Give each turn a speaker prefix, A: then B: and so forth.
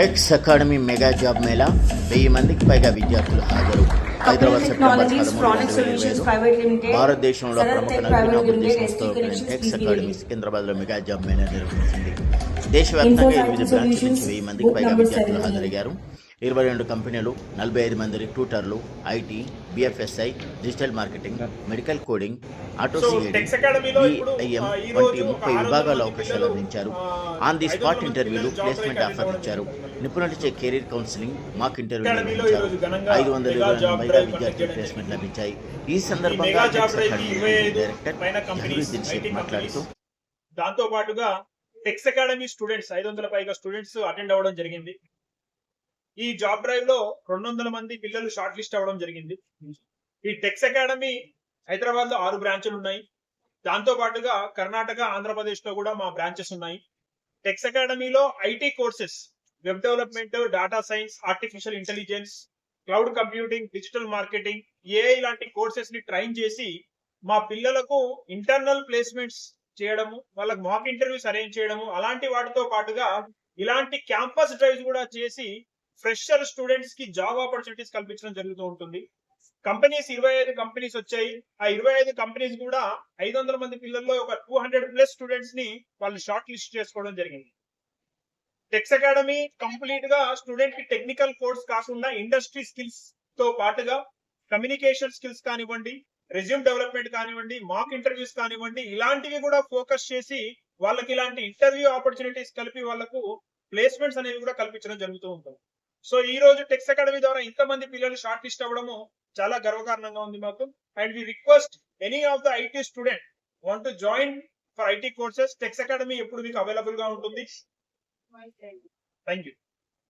A: Tex Academy mega job mela వెయ్యి మందికి పైగా విద్యార్థులు హాజరు హైదరాబాద్ సెప్టెంబర్ భారతదేశంలో ప్రముఖ సంస్థ Tex. Academy mega job mela నిర్వహించింది దేశవ్యాప్తంగా ఎనిమిది బ్రాంచ్ల నుంచి వెయ్యి మందికి పైగా విద్యార్థులు. హాజరయ్యారు ఇరవై రెండు కంపెనీలు నలభై ఐదు మంది రిక్రూటర్లు IT BFSI digital marketing medical coding auto
B: ఈ
A: వంటి ముప్పై విభాగాల అవకాశాలు అందించారు. ఆన్ ది స్పాట్ ఇంటర్వ్యూలు ప్లేస్మెంట్ ఆఫర్ ఇచ్చారు. నిపుణులచే కెరీర్ కౌన్సిలింగ్ మాక్ ఇంటర్వ్యూ
B: అకాడమీలో
A: నిర్వహించారు. ఐదు వందల ఇరవై పైగా విద్యార్థులు ప్లేస్మెంట్ లభించాయి. ఈ సందర్భంగా డైరెక్టర్ జహీరుద్దీన్ షేక్ మాట్లాడుతూ
B: దాంతో పాటుగా టెక్స్ అకాడమీ స్టూడెంట్స్ ఐదు వందల పైగా స్టూడెంట్స్ అటెండ్ అవ్వడం జరిగింది. ఈ జాబ్ డ్రైవ్లో రెండు వందల మంది పిల్లలు షార్ట్ లిస్ట్ అవ్వడం జరిగింది. ఈ టెక్స్ అకాడమీ హైదరాబాద్లో ఆరు బ్రాంచ్లు ఉన్నాయి. దాంతో పాటుగా కర్ణాటక ఆంధ్రప్రదేశ్లో కూడా మా బ్రాంచెస్ ఉన్నాయి. టెక్స్ అకాడమీలో IT courses web development data science artificial intelligence cloud computing digital marketing ఏ ఇలాంటి కోర్సెస్ని ట్రైన్ చేసి మా పిల్లలకు ఇంటర్నల్ ప్లేస్మెంట్స్ చేయడము వాళ్ళకి మాక్ ఇంటర్వ్యూస్ అరేంజ్ చేయడము అలాంటి వాటితో పాటుగా ఇలాంటి క్యాంపస్ డ్రైవ్స్ కూడా చేసి ఫ్రెషర్ స్టూడెంట్స్కి జాబ్ ఆపర్చునిటీస్ కల్పించడం జరుగుతూ ఉంటుంది. కంపెనీస్ ఇరవై ఐదు కంపెనీస్ వచ్చాయి. ఆ ఇరవై ఐదు కంపెనీస్ కూడా ఐదు వందల మంది పిల్లల్లో ఒక టూ హండ్రెడ్ ప్లస్ స్టూడెంట్స్ని వాళ్ళు షార్ట్ లిస్ట్ చేసుకోవడం జరిగింది. టెక్స్ అకాడమీ కంప్లీట్గా స్టూడెంట్కి టెక్నికల్ కోర్స్ కాకుండా ఇండస్ట్రీ స్కిల్స్తో పాటుగా కమ్యూనికేషన్ స్కిల్స్ కానివ్వండి రెజ్యూమ్ డెవలప్మెంట్ కానివ్వండి మాక్ ఇంటర్వ్యూస్ కానివ్వండి ఇలాంటివి కూడా ఫోకస్ చేసి వాళ్ళకి ఇలాంటి ఇంటర్వ్యూ ఆపర్చునిటీస్ కలిపి వాళ్ళకు ప్లేస్మెంట్స్ అనేవి కూడా కల్పించడం జరుగుతూ ఉంటుంది. సో ఈ రోజు టెక్స్ అకాడమీ ద్వారా ఇంతమంది పిల్లలు షార్ట్ లిస్ట్ అవ్వడము చాలా గర్వకారణంగా ఉంది మాకు. And we request any of the IT student want to join for IT courses. Tex Academy ఎప్పుడు మీకు అవైలబుల్గా ఉంటుంది థ్యాంక్ యూ